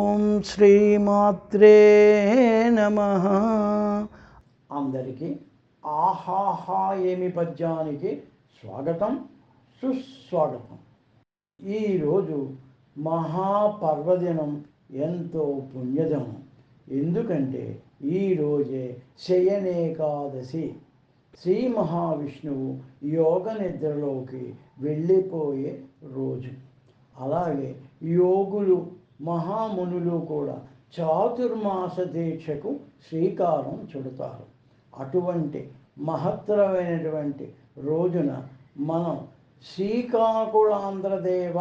ఓం శ్రీమాత్రే నమ. అందరికీ ఆహాహా ఏమి పద్యానికి స్వాగతం సుస్వాగతం. ఈరోజు మహాపర్వదినం ఎంతో పుణ్యదినం. ఎందుకంటే ఈరోజే శయనేకాదశి. శ్రీ మహావిష్ణువు యోగ నిద్రలోకి వెళ్ళిపోయే రోజు. అలాగే యోగులు మహామునులు కూడా చాతుర్మాస దీక్షకు శ్రీకారం చుడతారు. అటువంటి మహత్తరమైనటువంటి రోజున మనం శ్రీకాకుళాంధ్రదేవ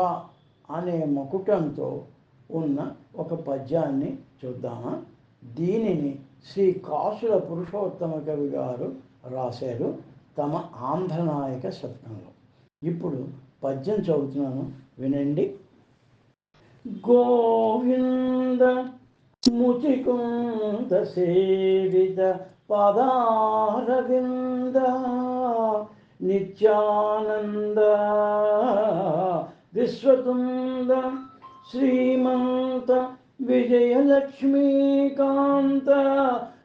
అనే మకుటంతో ఉన్న ఒక పద్యాన్ని చూద్దామా? దీనిని శ్రీ కాసుల పురుషోత్తమ కవి గారు రాశారు తమ ఆంధ్రనాయక శతకంలో. ఇప్పుడు పద్యం చదువుతున్నాను. వినండి. గోవింద ముచికుంద సేవిత పదారవింద నిత్యానంద విశ్వతుంద శ్రీమంత విజయలక్ష్మీకాంత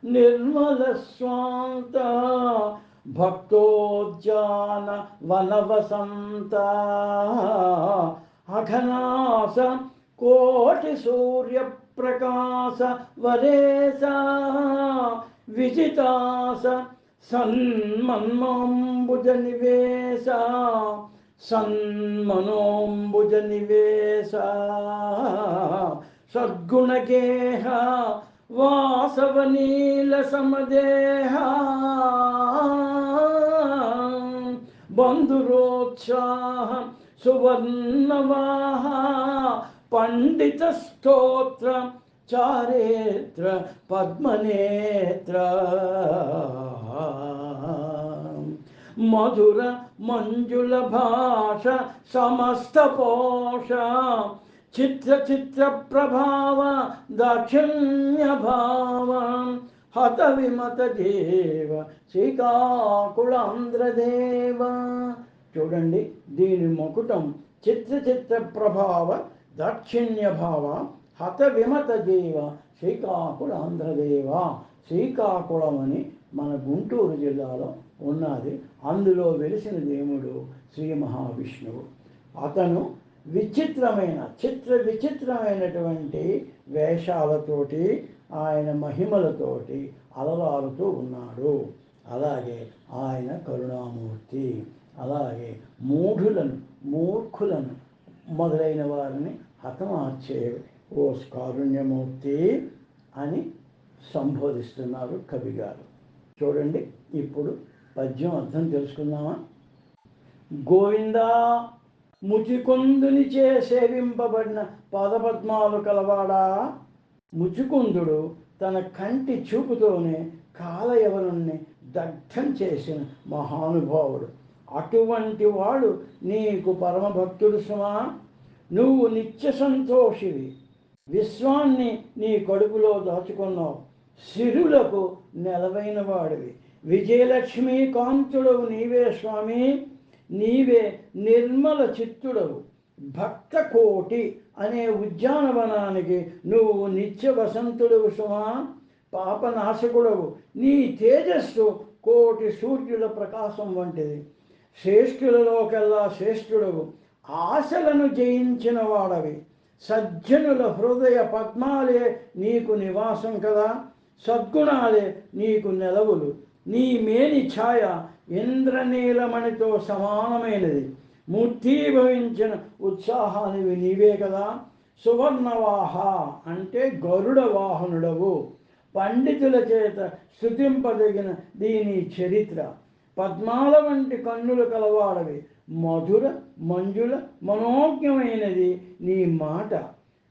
నిర్మల స్వాంత భక్తోద్యాన వనవసంత అఘనాస కోటి సూర్య ప్రకాశ వరేశ విజితాస సన్మన్మాంబుజ నివేశ సన్మనోంబుజ నివేశ సద్గుణగేహ వాసవనీల సమదేహ బంధురోత్సాహ సువర్ణవాహ పండిత స్తోత్ర చారేత్ర పద్మనేత్ర. మధుర మంజుల భాష సమస్త పోష. చిత్ర చిత్ర ప్రభావ దాక్షిణ్య భావ. హత విమత దేవ శ్రీకాకుళాంధ్రదేవ. చూడండి దీని ముకుటం చిత్ర చిత్ర ప్రభావ దాక్షిణ్యభావ హత విమత దేవ శ్రీకాకుళాంధ్రదేవ. శ్రీకాకుళం అని మన గుంటూరు జిల్లాలో ఉన్నది. అందులో వెలిసిన దేవుడు శ్రీ మహావిష్ణువు. అతను విచిత్రమైన చిత్ర విచిత్రమైనటువంటి వేషాలతోటి ఆయన మహిమలతోటి అలవారుతూ ఉన్నాడు. అలాగే ఆయన కరుణామూర్తి. అలాగే మూఢులను మూర్ఖులను మొదలైన వారిని హతమార్చే ఓ కారుణ్యమూర్తి అని సంబోధిస్తున్నారు కవిగారు చూడండి ఇప్పుడు పద్యం అర్థం తెలుసుకుందామా? గోవిందా ముచికుందునిచే సేవింపబడిన పదపద్మాలు కలవాడా? ముచుకుందుడు తన కంటి చూపుతోనే కాలయవనుణ్ణి దగ్ధం చేసిన మహానుభావుడు. అటువంటి వాడు నీకు పరమభక్తుడు సుమా. నువ్వు నిత్య సంతోషివి. విశ్వాన్ని నీ కడుపులో దాచుకున్నావు. సిరులకు నెలవైన వాడివి. విజయలక్ష్మి కాంతుడవు నీవే స్వామి. నీవే నిర్మల చిత్తుడవు. భక్త కోటి అనే ఉద్యానవనానికి నువ్వు నిత్య వసంతుడవు సుమా. పాపనాశకుడవు. నీ తేజస్సు కోటి సూర్యుల ప్రకాశం వంటిది. శ్రేష్ఠులలోకెల్లా శ్రేష్ఠుడవు. ఆశలను జయించిన వాడవి. సజ్జనుల హృదయ పద్మాలే నీకు నివాసం కదా. సద్గుణాలే నీకు నెలవులు. నీ మేని ఛాయ ఇంద్రనీలమణితో సమానమైనది. మూర్తీభవించిన ఉత్సాహానివి నీవే కదా. సువర్ణవాహ అంటే గరుడ వాహనుడవు పండితుల చేత స్థుతింపదగిన దీని చరిత్ర. పద్మాల వంటి కన్నులు కలవాడవి. మధుర మంజుల మనోజ్ఞమైనది నీ మాట.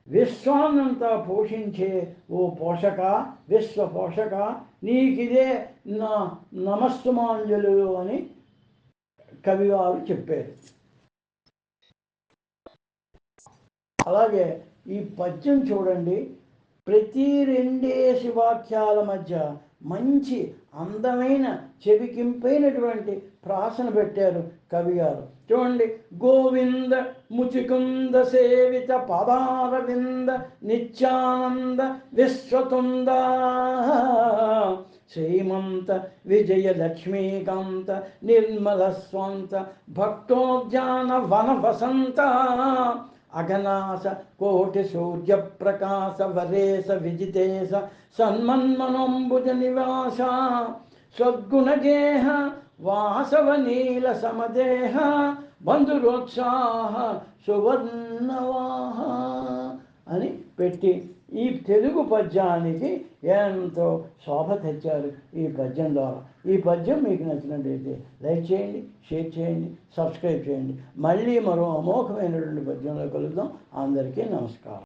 విశ్వాన్నంతా పోషించే ఓ పోషక విశ్వ పోషక నీకిదే నా నమస్తమాంజలు అని కవివారు చెప్పారు అలాగే ఈ పద్యం చూడండి. ప్రతి రెండేసి వాక్యాల మధ్య మంచి అందమైన చెవికింపైనటువంటి ప్రాసన పెట్టారు కవి గారు. చూడండి గోవింద ముచికుంద సేవిత పదారవింద నిత్యానంద విశ్వతుంద. శ్రీమంత విజయ లక్ష్మీకాంత నిర్మల స్వంత భక్తోద్యాన వన వసంత అఘనాశ కోటి సూర్య ప్రకాశ వరేశ విజితేశ సన్మన్మనంబుజ నివాస సద్గుణగేహ వాసవ నీల సమదేహ బంధురోత్సాహ సువర్ణవాహ అని పెట్టి ఈ తెలుగు పద్యానికి ఎంతో శోభ తెచ్చారు ఈ పద్యం ద్వారా. ఈ పద్యం మీకు నచ్చినట్లయితే లైక్ చేయండి షేర్ చేయండి సబ్స్క్రైబ్ చేయండి. మళ్ళీ మరో అమోఘమైనటువంటి పద్యంలో కలుద్దాం. అందరికీ నమస్కారం.